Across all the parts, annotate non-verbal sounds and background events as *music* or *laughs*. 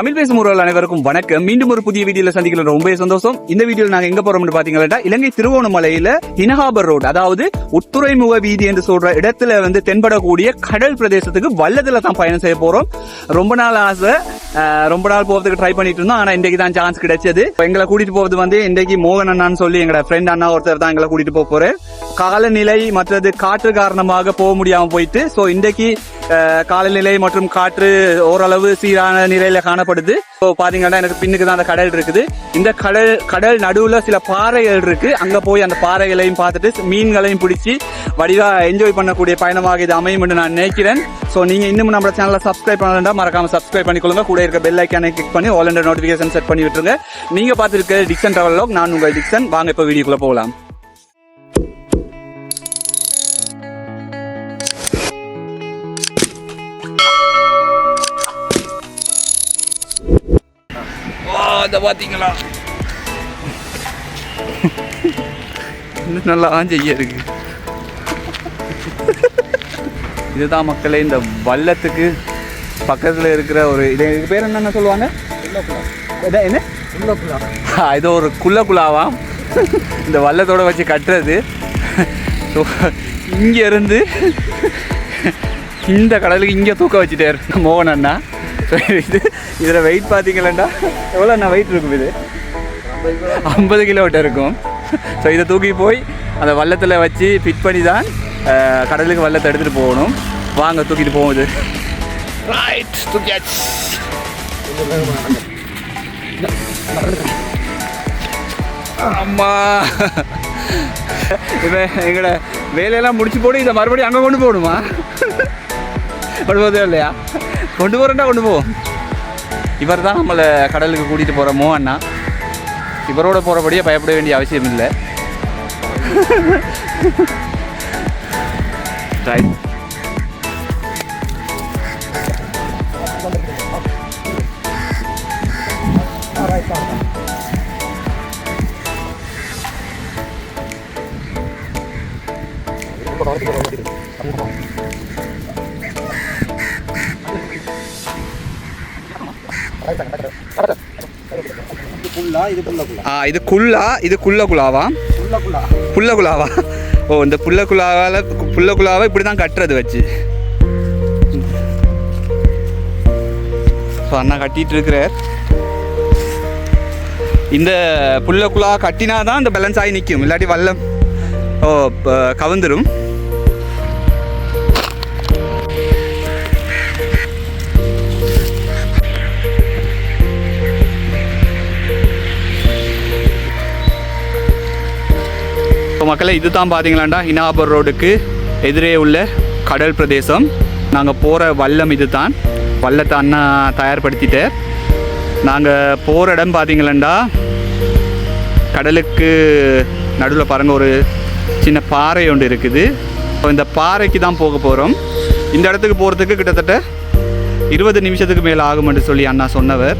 தமிழ் பேசும் உறவுகள் அனைவருக்கும் வணக்கம். மீண்டும் ஒரு புதிய வீடியோல சந்திக்கல ரொம்ப சந்தோஷம். இந்த வீடியோல நாங்க எங்க போறோம்னு பாத்தீங்கன்னா இலங்கை திருவோணமலையில இனஹாபர் ரோடு அதாவது உத்துறைமுக வீதி என்று சொல்ற இடத்துல வந்து தென்படக்கூடிய கடல் பிரதேசத்துக்கு வல்லதுல தான் பயணம் செய்ய போறோம். ரொம்ப நாள் ஆசை. ரொம்ப நாள் போறதுக்கு ட்ரை பண்ணிட்டு இருந்தோம். ஆனா இன்றைக்கு தான் சான்ஸ் கிடைச்சது. எங்களை கூட்டிட்டு போறது வந்து இன்றைக்கு மோகன் அண்ணான்னு சொல்லி எங்களோட ஃப்ரெண்ட் அண்ணா ஒருத்தர் தான் எங்களை கூட்டிட்டு போக போறாரு. காலநிலை மற்றது காற்று காரணமாக போக முடியாம போயிட்டு சோ இன்றைக்கு காலநிலை மற்றும் காற்று ஓரளவு சீரான நிலையில காணப்படுது. ஸோ பாத்தீங்கன்னா எனக்கு பின்னுக்கு தான் அந்த கடல் இருக்குது. இந்த கடல் கடல் நடுவுல சில பாறைகள் இருக்கு. அங்க போய் அந்த பாறைகளையும் பார்த்துட்டு மீன்களையும் பிடிச்சி வடிவா என்ஜாய் பண்ணக்கூடிய பயணமாக இது அமையும் என்று நான் நினைக்கிறேன். ஸோ நீங்க இன்னும் நம்ம சேனலை சப்ஸ்கிரைப் பண்ணலாம் மறக்காம சப்ஸ்கிரைப் பண்ணிக்கொள்ளுங்க. கூட இருக்க பெல் ஐக்கானை கிளிக் பண்ணி ஆல் நோட்டிஃபிகேஷன் செட் பண்ணி விட்டுருங்க. நீங்க பார்த்துருக்க டிக்சன் டிராவல் நான் உங்கள் டிக்சன் வாங்க இப்போ வீடியோக்குள்ள போகலாம். அதை பார்த்தீங்களா இன்னும் நல்லா செய்ய இருக்கு. இதுதான் மக்களே இந்த வல்லத்துக்கு பக்கத்தில் இருக்கிற ஒரு இது. இதுக்கு பேர் என்னென்ன சொல்லுவாங்க? என்ன ஆ, இது ஒரு குள்ள குழாவாம் இந்த வல்லத்தோட வச்சு கட்டுறது. ஸோ இங்கே இருந்து இந்த கடலுக்கு இங்கே தூக்க வச்சுட்டார் மோகன் அண்ணா. இது இதில் வெயிட் பார்த்தீங்களா எவ்வளோ அண்ணா வெயிட் இருக்கும் இது? ஐம்பது கிலோமீட்டர் இருக்கும். ஸோ இதை தூக்கி போய் அந்த வள்ளத்தில் வச்சு ஃபிட் பண்ணி தான் கடலுக்கு வள்ளத்தை எடுத்துகிட்டு போகணும். வாங்க தூக்கிட்டு போகுது ரைட் தூக்கியாச்சு. அம்மா. இப்போ எங்களோட வேலையெல்லாம் முடிச்சு போட்டு இதை மறுபடியும் அங்கே கொண்டு போகணுமா? போதே இல்லையா? கொண்டு போகிறேன்டா கொண்டு போ. இவர் தான் நம்மளை கடலுக்கு கூட்டிகிட்டு போகிற மோகன்னா அண்ணா. இவரோட போகிறபடியே பயப்பட வேண்டிய அவசியம் இல்லை. ரைட் ஆ இது குல்லா இது குள்ள குலாவா புல்ல புள்ள குலாவா ஓ இந்த புள்ள குலாவால் புள்ள குலாவை இப்படி தான் கட்டுறது வச்சு. ஸோ அண்ணா கட்டிட்டு இருக்கிறார். இந்த புள்ள குலா கட்டினா தான் இந்த பேலன்ஸ் ஆகி நிற்கும். இல்லாட்டி வல்லம் ஓ ப- இப்போ மக்களை இது தான் பார்த்தீங்களாண்டா இனாபர் ரோடுக்கு எதிரே உள்ள கடல் பிரதேசம். நாங்கள் போகிற வல்லம் இது தான் வல்லத்தை அண்ணா தயார்படுத்திட்டு நாங்கள் போகிற இடம் பார்த்தீங்களாண்டா கடலுக்கு நடுவில் பாருங்கள் ஒரு சின்ன பாறை ஒன்று இருக்குது. இப்போ இந்த பாறைக்கு தான் போக போகிறோம் இந்த இடத்துக்கு போகிறதுக்கு கிட்டத்தட்ட இருபது நிமிஷத்துக்கு மேலே ஆகும்னு சொல்லி அண்ணா சொன்னவர்.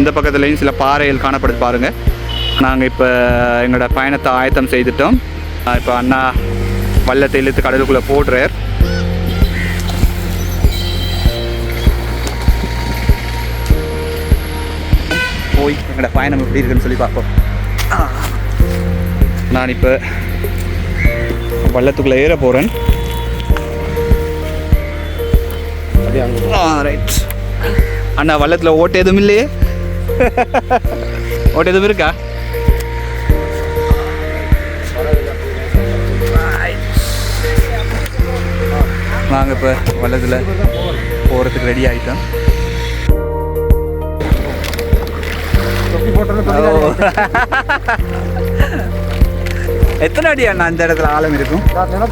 இந்த பக்கத்துலேயும் சில பாறைகள் காணப்படுது பாருங்கள் நாங்கள் இப்போ எங்களோட பயணத்தை ஆயத்தம் செய்துட்டோம். இப்போ அண்ணா வல்லத்தை இழுத்து கடலுக்குள்ளே போடுறார். போய் எங்களோட பயணம் எப்படி இருக்குன்னு சொல்லி பார்ப்போம். நான் இப்போ வள்ளத்துக்குள்ளே ஏற போகிறேன் ரைட் அண்ணா வள்ளத்தில் ஓட்டு எதுவும் இல்லையே? *laughs* ஓட்டு எதுவும் இருக்கா? நாங்கள் இப்போ வள்ளத்தில் போகிறதுக்கு ரெடி ஆகிட்டோம் *laughs* எத்தனை அடி அண்ணா அந்த இடத்துல ஆழம் இருக்கும்?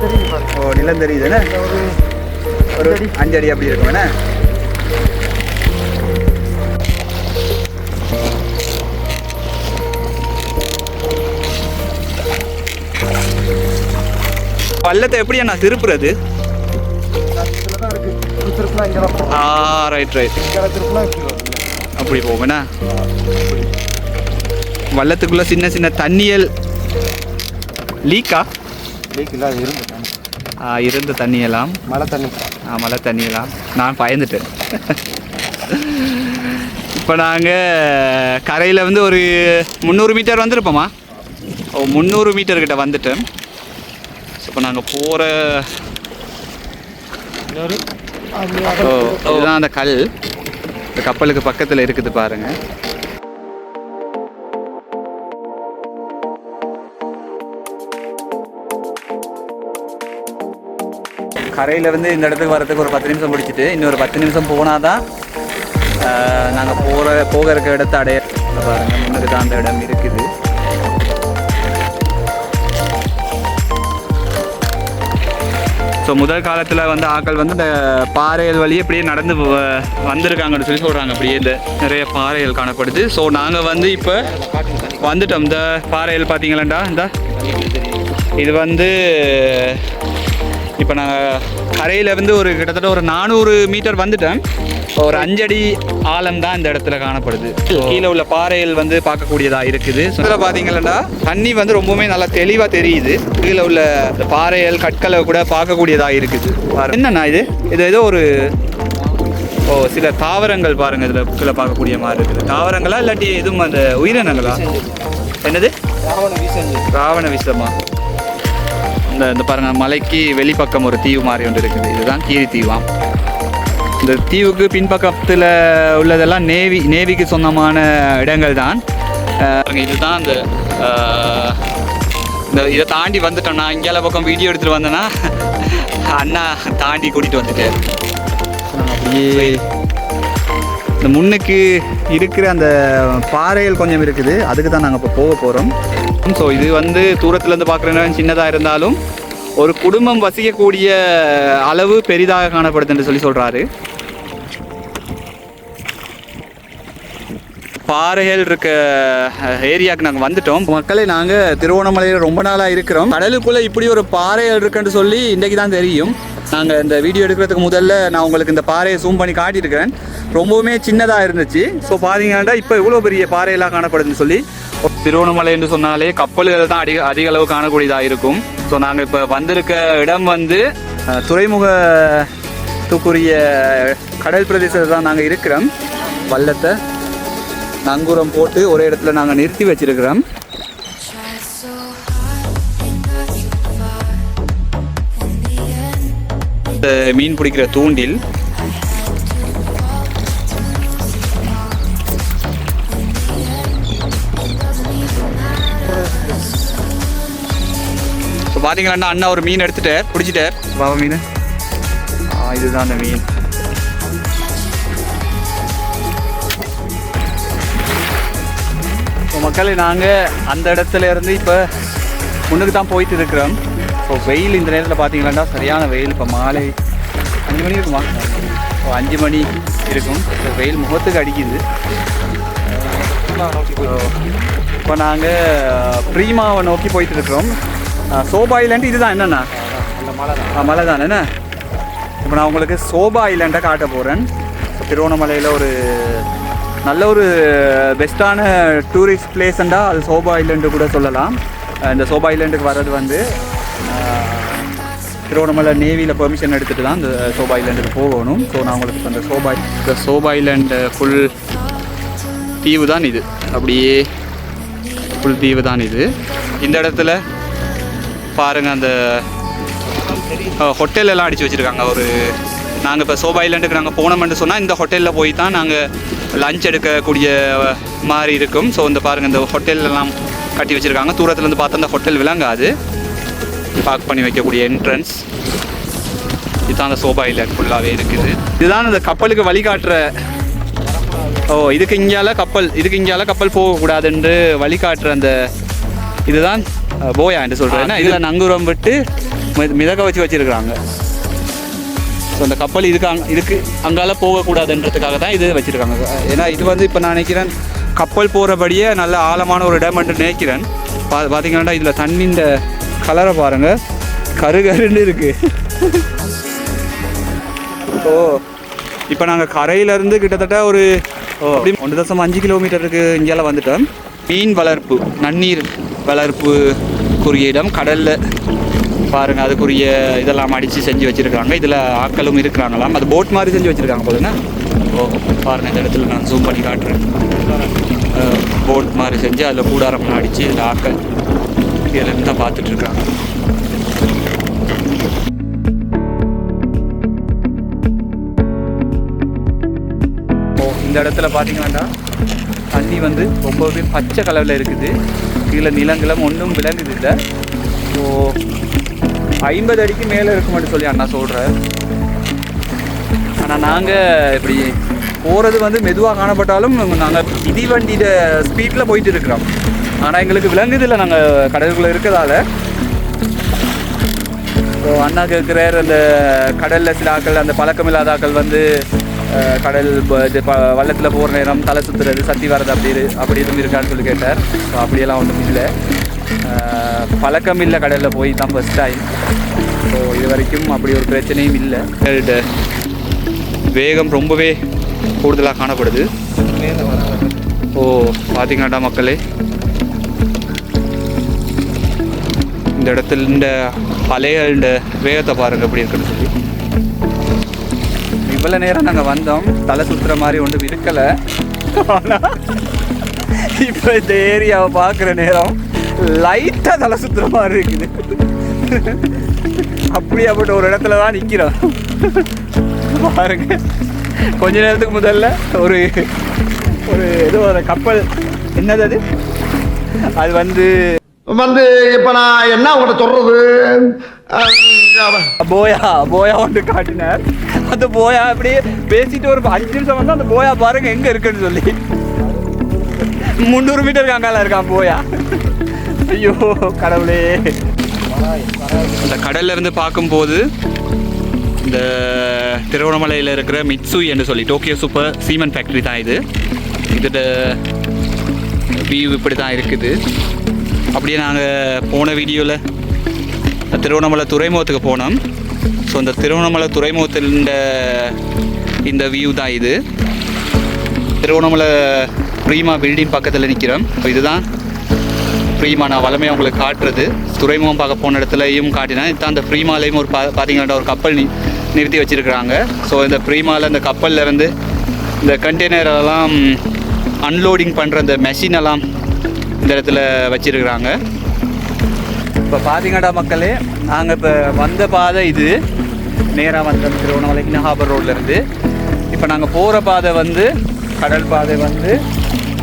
தெரியுது ஓ நிலம் தெரியுதுண்ணே ஒரு ஒரு அஞ்சு அடி அப்படி இருக்கும் என்ன? பள்ளத்தை எப்படி அண்ணா திருப்புறது? திருப்பினா இங்கே தான் போகும் ஆ ரைட் ரைட் இங்கே திருப்பினா அப்படி போவேண்ணா வள்ளத்துக்குள்ள சின்ன சின்ன தண்ணியல் லீக்கா லீக் இல்லை அது இருந்து ஆ, இருந்த இப்போ நாங்கள் கரையில் வந்து ஒரு முந்நூறு மீட்டர் வந்திருப்போமா? ஓ முந்நூறு மீட்டர் கிட்ட வந்துட்டோம் இப்போ நாங்கள் போகிற ஸோ இதுதான் அந்த கல். இந்த கப்பலுக்கு பக்கத்தில் இருக்குது பாருங்க. கரையில் வந்து இந்த இடத்துக்கு வரதுக்கு ஒரு பத்து நிமிஷம் பிடிச்சிட்டு இன்னொரு பத்து நிமிஷம் போனால் தான் நாங்கள் போகிற போக இருக்க இடத்த அடைய பாருங்கள் முன்னுக்கு தான் அந்த இடம் இருக்குது. ஸோ முதல் காலத்தில் வந்து ஆட்கள் வந்து இந்த பாறைகள் வழியே இப்படியே நடந்து வ- வந்திருக்காங்கன்னு சொல்லி சொல்கிறாங்க அப்படியே இந்த நிறைய பாறைகள் காணப்படுது. ஸோ நாங்கள் வந்து இப்போ வந்துட்டோம். இந்த பாறைகள் பார்த்தீங்களாண்டா இந்த. இது வந்து இப்போ நாங்கள் கரையிலேருந்து ஒரு கிட்டத்தட்ட ஒரு நானூறு மீட்டர் வந்துட்டேன். இப்போ ஒரு அஞ்சடி ஆழம் தான் இந்த இடத்துல காணப்படுது. கீழே உள்ள பாறைகள் வந்து பார்க்கக்கூடியதா இருக்குது. இதில் பார்த்தீங்கன்னா தண்ணி வந்து ரொம்பவுமே நல்லா தெளிவாக தெரியுது. கீழே உள்ள பாறைகள் கற்களை கூட பார்க்கக்கூடியதா இருக்குது. என்னண்ணா இது? இது ஏதோ ஒரு ஓ சில தாவரங்கள் பாருங்க இதில் கீழே பார்க்கக்கூடிய மாதிரி இருக்குது. தாவரங்களா இல்லாட்டி எதுவும் அந்த உயிரினங்களா? என்னது? ராவண விஷமா. இந்த இந்த பாருங்க மலைக்கு வெளிப்பக்கம் ஒரு தீவு மாதிரி ஒன்று இருக்குது. இதுதான் கீரி தீவாம். இந்த தீவுக்கு பின்பக்கத்தில் உள்ளதெல்லாம் நேவி நேவிக்கு சொந்தமான இடங்கள் தான் இதுதான் அந்த இந்த இதை தாண்டி வந்துட்டோம் நான் இங்கேயால பக்கம் வீடியோ எடுத்துகிட்டு வந்தேன்னா அண்ணா தாண்டி கூட்டிகிட்டு வந்துட்டேன் அப்படியே இந்த முன்னுக்கு இருக்கிற அந்த பாறைகள் கொஞ்சம் இருக்குது. அதுக்கு தான் நாங்கள் இப்போ போக போகிறோம் ஸோ இது வந்து தூரத்துலேருந்து பார்க்குற இடம் சின்னதாக இருந்தாலும் ஒரு குடும்பம் வசிக்கக்கூடிய அளவு பெரிதாக காணப்படுதுன்னு சொல்லி சொல்கிறாரு பாறைகள் இருக்க ஏரியாவுக்கு நாங்கள் வந்துட்டோம். மக்களே நாங்கள் திருவோணமலையில் ரொம்ப நாளாக இருக்கிறோம். கடலுக்குள்ளே இப்படி ஒரு பாறைகள் இருக்குன்னு சொல்லி இன்றைக்கு தான் தெரியும். நாங்கள் இந்த வீடியோ எடுக்கிறதுக்கு முதல்ல நான் உங்களுக்கு இந்த பாறையை ஜூம் பண்ணி காட்டியிருக்கிறேன். ரொம்பவுமே சின்னதாக இருந்துச்சு. ஸோ பார்த்தீங்கன்னா இப்போ இவ்வளோ பெரிய பாறையெல்லாம் காணப்படுதுன்னு சொல்லி. திருவோணமலை என்று சொன்னாலே கப்பல்கள் தான் அதிக அதிக அளவு காணக்கூடியதாக இருக்கும். ஸோ நாங்கள் இப்போ வந்திருக்க இடம் வந்து துறைமுகத்துக்குரிய கடல் பிரதேசத்தில் தான் நாங்கள் இருக்கிறோம். வல்லத்தை நங்கூரம் போட்டு ஒரே இடத்துல நாங்கள் நிறுத்தி வச்சிருக்கிறோம். இந்த மீன் பிடிக்கிற தூண்டில். இப்போ பார்த்தீங்களா அண்ணா ஒரு மீன் எடுத்துட்டார் பிடிச்சிட்டார். பாவ மீன். இதுதான் அந்த மீன். மக்களே நாங்கள் அந்த இடத்துல இருந்து இப்போ முன்னுக்கு தான் போயிட்டு இருக்கிறோம். ஸோ வெயில் இந்த நேரத்தில் பார்த்தீங்கன்னா சரியான வெயில். இப்போ மாலை அஞ்சு மணி இருக்குமா? ஓ அஞ்சு மணி இருக்கும். இப்போ வெயில் முகத்துக்கு அடிக்குது. இப்போ நாங்கள் ப்ரீமாவை நோக்கி போயிட்டு இருக்கிறோம். சோபா ஐலாண்டு இதுதான். என்னண்ணா? மலை தானே. என்ன? இப்போ நான் உங்களுக்கு சோபா ஐலாண்டை காட்ட போகிறேன் திருவண்ணாமலையில் ஒரு நல்ல ஒரு பெஸ்ட்டான டூரிஸ்ட் பிளேஸ்ண்டா அது சோபா ஐலண்டு கூட சொல்லலாம். இந்த சோபா ஐலண்டுக்கு வர்றது வந்து திருவண்ணாமலை நேவியில் பெர்மிஷன் எடுத்துகிட்டு தான் இந்த சோபா ஐலண்டுக்கு போகணும். ஸோ நான் உங்களுக்கு அந்த சோபா இந்த சோபா ஐலண்டு ஃபுல் தீவு தான் இது. அப்படியே ஃபுல் தீவு தான் இது. இந்த இடத்துல பாருங்கள் அந்த ஹோட்டல் எல்லாம் அடித்து வச்சுருக்காங்க. ஒரு நாங்கள் இப்போ சோபா ஐலாண்டுக்கு நாங்கள் போனோம்னு சொன்னால் இந்த ஹோட்டலில் போய் தான் நாங்கள் லஞ்ச் எடுக்கக்கூடிய மாதிரி இருக்கும். ஸோ இந்த பாருங்கள் இந்த எல்லாம் கட்டி வச்சுருக்காங்க. தூரத்துலேருந்து பார்த்தா அந்த ஹோட்டல் விளங்காது. பார்க் பண்ணி வைக்கக்கூடிய என்ட்ரன்ஸ் இதுதான் அந்த சோபா ஐலாண்ட் ஃபுல்லாகவே இருக்குது. இதுதான் அந்த கப்பலுக்கு வழிகாட்டுற ஓ இதுக்கு இங்கேயால கப்பல் இதுக்கு இங்கேயால கப்பல் போகக்கூடாதுன்று வழிகாட்டுற அந்த இதுதான் போயா என்று சொல்கிறேன் இதில் நங்கூரம் விட்டு மிதக்க வச்சு வச்சிருக்கிறாங்க. ஸோ அந்த கப்பல் இதுக்கு அங் இதுக்கு அங்கால போகக்கூடாதுன்றதுக்காக தான் இது வச்சுருக்காங்க. ஏன்னா இது வந்து இப்போ நான் நினைக்கிறேன் கப்பல் போகிறபடியே நல்ல ஆழமான ஒரு இடம் என்று நினைக்கிறேன். பா பார்த்தீங்கன்னா இதில் தண்ணி இந்த கலரை பாருங்கள் கரு கருன்னு இருக்குது ஓ இப்போ நாங்கள் கரையிலேருந்து கிட்டத்தட்ட ஒரு அப்படி ஒன்று தசம் அஞ்சு கிலோமீட்டருக்கு இங்கேலாம் வந்துட்டோம். மீன் வளர்ப்பு நன்னீர் வளர்ப்பு வளர்ப்புக்குரிய இடம். கடலில் பாருங்கள் அதுக்குரிய இதெல்லாம் அடித்து செஞ்சு வச்சுருக்காங்க இதில் ஆக்களும் இருக்கிறாங்களாம். அது போட் மாதிரி செஞ்சு வச்சுருக்காங்க போதுங்க ஓ பாருங்க இந்த இடத்துல நான் ஜூம் பண்ணி காட்டுறேன். போட் மாதிரி செஞ்சு அதில் கூடாரம் அடித்து இதில் ஆக்கள் இதில் தான் பார்த்துட்ருக்காங்க ஓ இந்த இடத்துல பார்த்தீங்கன்னா தண்ணி வந்து ரொம்பவே பச்சை கலரில் இருக்குது. கீழே நிலங்களும் ஒன்றும் விளங்குது இல்லை. ஸோ ஐம்பது அடிக்கு மேலே இருக்குமென்னு சொல்லி அண்ணா சொல்கிறார் ஆனால் நாங்கள் இப்படி போகிறது வந்து மெதுவாக காணப்பட்டாலும் நாங்கள் மிதி வண்டியில் ஸ்பீடில் போயிட்டு இருக்கிறோம். ஆனால் எங்களுக்கு விளங்குது இல்லை நாங்கள் கடலுக்குள்ளே இருக்கிறதால. ஸோ அண்ணா கேட்குறார் அந்த கடலில் சில ஆக்கள் அந்த பழக்கமில்லாத ஆக்கள் வந்து கடல் இது ப வள்ளத்தில் போகிற நேரம் தலை சுற்றுறது சத்தி வர்றது அப்படி அப்படி எதுவும் இருக்கான்னு சொல்லி கேட்டார். ஸோ அப்படியெல்லாம் ஒன்றும் இல்லை. பழக்கம் இல்லை கடலில் போய் தான் ஃபஸ்ட் டைம் ஸோ இது வரைக்கும் அப்படி ஒரு பிரச்சனையும் இல்லை. வேகம் ரொம்பவே கூடுதலாக காணப்படுது. ஓ பார்த்தீங்களாடா மக்களே? இந்த இடத்துல இந்த அலைகள் இந்த வேகத்தை பாருங்க எப்படி இருக்குன்னு சொல்லி. இவ்வளோ நேரம் நாங்கள் வந்தோம். தலை சுற்றுற மாதிரி ஒன்றும் இருக்கலை. ஆனால் இப்போ இந்த ஏரியாவை பார்க்குற நேரம் லைட்டாக தலை சுற்றுற மாதிரி இருக்குது. அப்படியாப்பட்ட ஒரு இடத்துல தான் நிற்கிறோம் பாருங்க. கொஞ்ச நேரத்துக்கு முதல்ல ஒரு ஒரு ஏதோ ஒரு கப்பல். என்னது அது? அது வந்து வந்து இப்ப நான் என்ன உங்கள்கிட்ட சொல்றது? போயா போயா ஒன்று காட்டினார். அந்த போயா அப்படியே பேசிட்டு ஒரு அஞ்சு நிமிஷம் வந்து அந்த போயா பாருங்க எங்க இருக்குன்னு சொல்லி. முந்நூறு மீட்டர் அங்கால இருக்கான் போயா. ஐயோ கடவுளே. அந்த கடல்ல இருந்து பார்க்கும்போது இந்த திருவண்ணாமலையில் இருக்கிற மிட்சு என்று சொல்லி டோக்கியோ சூப்பர் சீமெண்ட் ஃபேக்ட்ரி தான் இது. இதோட வியூ இப்படி தான் இருக்குது. அப்படியே நாங்கள் போன வீடியோவில் திருவண்ணாமலை துறைமுகத்துக்கு போனோம். ஸோ இந்த திருவண்ணாமலை துறைமுகத்தில் இந்த வியூ தான் இது. திருவண்ணாமலை பிரீமா பில்டிங் பக்கத்தில் நிற்கிறோம் இதுதான் ஃப்ரீமா நான் வளமையாக உங்களுக்கு காட்டுறது. துறைமுகம் பார்க்க போன இடத்துலையும் காட்டினேன் இப்போ அந்த ஃப்ரீமாலையும் ஒரு பா பார்த்தீங்கன்னா ஒரு கப்பல் நி நிறுத்தி வச்சுருக்குறாங்க. ஸோ இந்த ஃப்ரீமாவில் இந்த கப்பலில் இருந்து இந்த கண்டெய்னரெல்லாம் அன்லோடிங் பண்ணுற இந்த மெஷின் எல்லாம் இந்த இடத்துல வச்சுருக்குறாங்க. இப்போ பார்த்தீங்கடா மக்களே நாங்கள் இப்போ வந்த பாதை இது. நேராக வந்தோம் திருவண்ணாமலைக்கு ஹாபர் ரோட்லேருந்து இப்போ நாங்கள் போகிற பாதை வந்து கடல் பாதை வந்து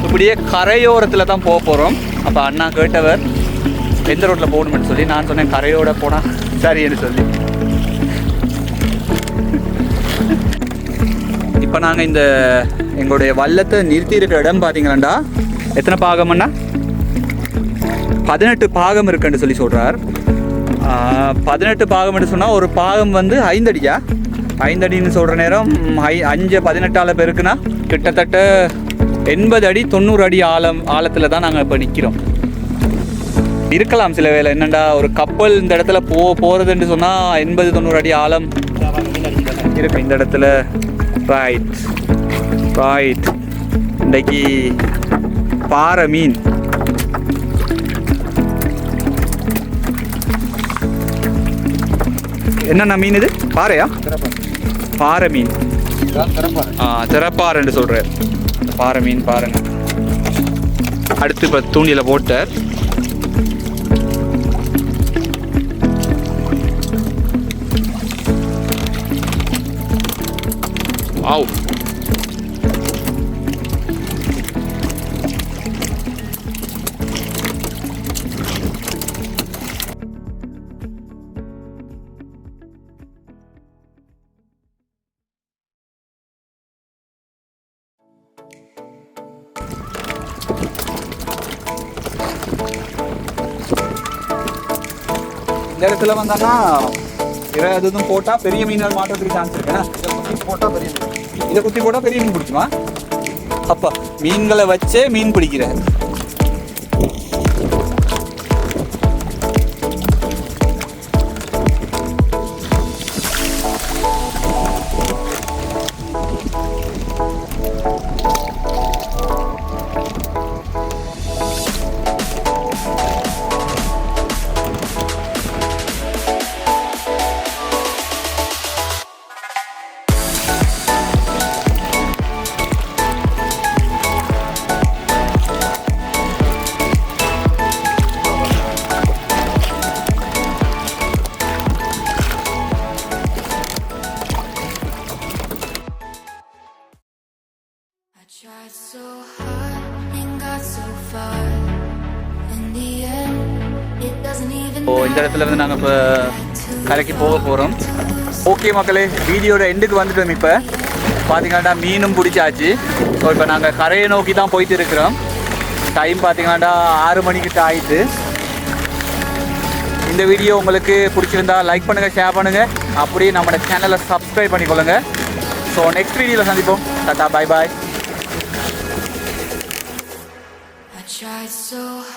இப்படியே கரையோரத்தில் தான் போக போகிறோம் அப்போ அண்ணா கேட்டவர் எந்த ரோட்டில் போகணும்னு சொல்லி நான் சொன்னேன் கரையோட போனால் சரின்னு சொல்லி. இப்போ நாங்கள் இந்த எங்களுடைய வல்லத்தை நிறுத்தி இருக்கிற இடம் பார்த்தீங்களாண்டா எத்தனை பாகம்னா பதினெட்டு பாகம் இருக்குன்னு சொல்லி சொல்கிறார் பதினெட்டு பாகம்னு சொன்னால் ஒரு பாகம் வந்து ஐந்தடியா ஐந்தடின்னு சொல்கிற நேரம் ஐ அஞ்சு பதினெட்டால் பேருக்குன்னா கிட்டத்தட்ட எண்பது அடி தொண்ணூறு அடி ஆழம் ஆழத்தில் தான் நாங்கள் இப்போ நிற்கிறோம் இருக்கலாம் சில வேளை. என்னண்டா ஒரு கப்பல் இந்த இடத்துல போ போகிறதுன்னு சொன்னால் எண்பது தொண்ணூறு அடி ஆழம். இருக்கு. இந்த இடத்துல. ரைட் ரைட் இன்றைக்கு பாறை மீன். என்னென்ன மீன் இது? பாறையா? பாறை மீன். ஆ திறப்பாறைன்னு சொல்கிறேன் பாறை மீன் பாருங்க. அடுத்து இப்போ தூண்டியில் போட்டார். ஆவ் இந்த இடத்துல வந்தான்னா வேற எதுவும் போட்டால் பெரிய மீன்கள் மாற்றத்துக்கு சான்ஸ் இருக்கு. இதை குத்தி போட்டால் பெரிய மீன். இதை குத்தி போட்டால் பெரிய மீன் பிடிக்குமா? அப்பா மீன்களை வச்சே மீன் Tried so hard and got so far. In the end, it இந்த இடத்துல வந்து நாங்கள் இப்போ கரைக்கு போக போகிறோம் ஓகே மக்களே வீடியோட எண்டுக்கு வந்துட்டோம் இப்போ. பார்த்தீங்கன்னா மீனும் பிடிச்சாச்சு. ஸோ இப்போ நாங்கள் கரையை நோக்கி தான் போயிட்டு இருக்கிறோம். டைம் பார்த்தீங்கன்னா ஆறு மணிக்கிட்ட ஆயிட்டு. இந்த வீடியோ உங்களுக்கு பிடிச்சிருந்தா லைக் பண்ணுங்கள் ஷேர் பண்ணுங்கள் அப்படியே நம்மளோட சேனலை சப்ஸ்கிரைப் பண்ணிக்கொள்ளுங்க. ஸோ நெக்ஸ்ட் வீடியோவில் சந்திப்போம். Tata bye bye tried so hard.